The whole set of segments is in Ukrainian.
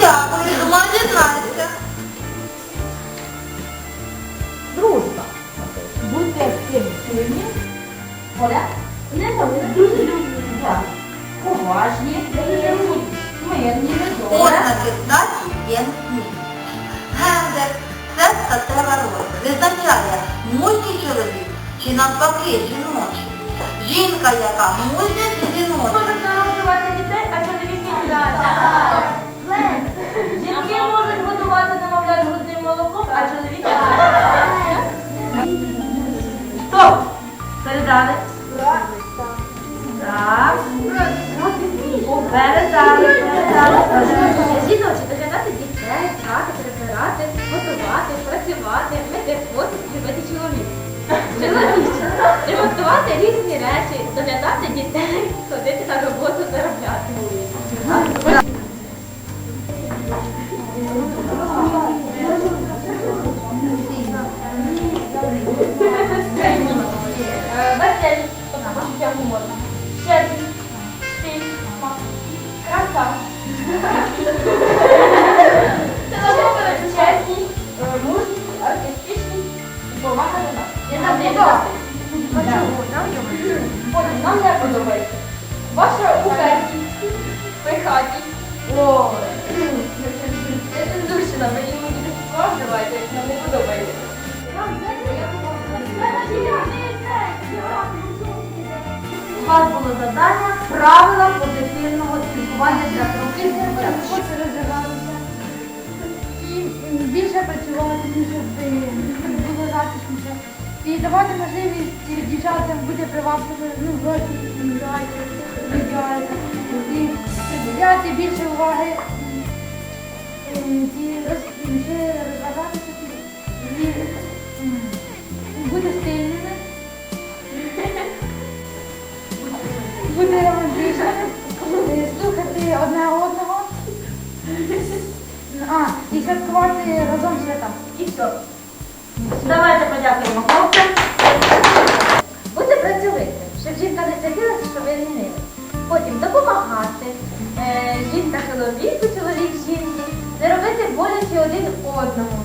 Дякую, думаю, дізнаюся. Дружба. Будьте любні. Поважні, мирні. Ознаки здачі є ні. Гендер це статева роль. Визначає мужній чоловік чи навпаки жіночий. Жінка, яка мужня чи жіноча. Можуть народжувати дітей, а чоловіки Жінки можуть годувати немовлят грудним молоком, а чоловіки Стоп! Передали. Так. Передали, передали. Жіночі доглядати дітей, прати, прибирати, готувати, працювати, мити посуд, любити чоловік. Чоловіче, ремонтувати різні речі, доглядати дітей, ходити на роботу, заробляти. Веселі, почуття гумору. Щедрі, стиль, краса. Нам. Ваша упертість, пихатість. О, я цензурщина, ви їм будете справжувати, як нам не подобається. У вас було завдання правила позитивного спілкування для і більше працювати, ніж затишніше. І давати можливість дівчатам бути привабливими, ну, відділяти. І приділяти більше уваги і розважатися і бути стильними. Бути романтичними, слухати одне одного. А, і святкувати разом свята. І все. Давайте подякуємо хлопцям. Бути працьовитим, щоб жінка не сиділася, що ви лінили. Потім допомагати. Е, жінка чоловіку, чоловік жінці. Не робити боляче один одному.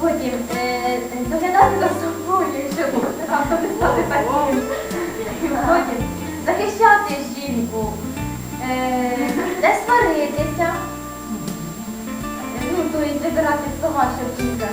Потім е, доглядати за собою, щоб раптом не стати таким. Потім захищати жінку, е, не сваритися. Ну, то і вибирати слова, щоб жінка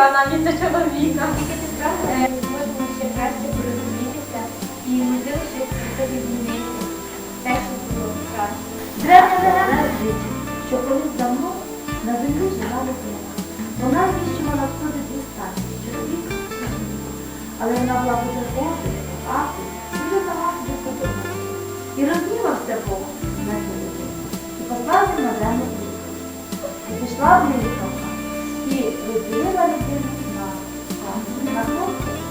Жінка на місце чоловіка. Е, Можемо ще краще порозумітися і можливо ще тоді змінити те, що було краще. Древня звідчить, що колись давно на землі жила людина. Вона вміщувала навкруги дві статі чоловік і жінку. Але вона була дуже горда, багата, дуже багато безподобна. І рознівався Бог на людину. І послав він на землю. І пішла в неї і родила людину на, на хлопця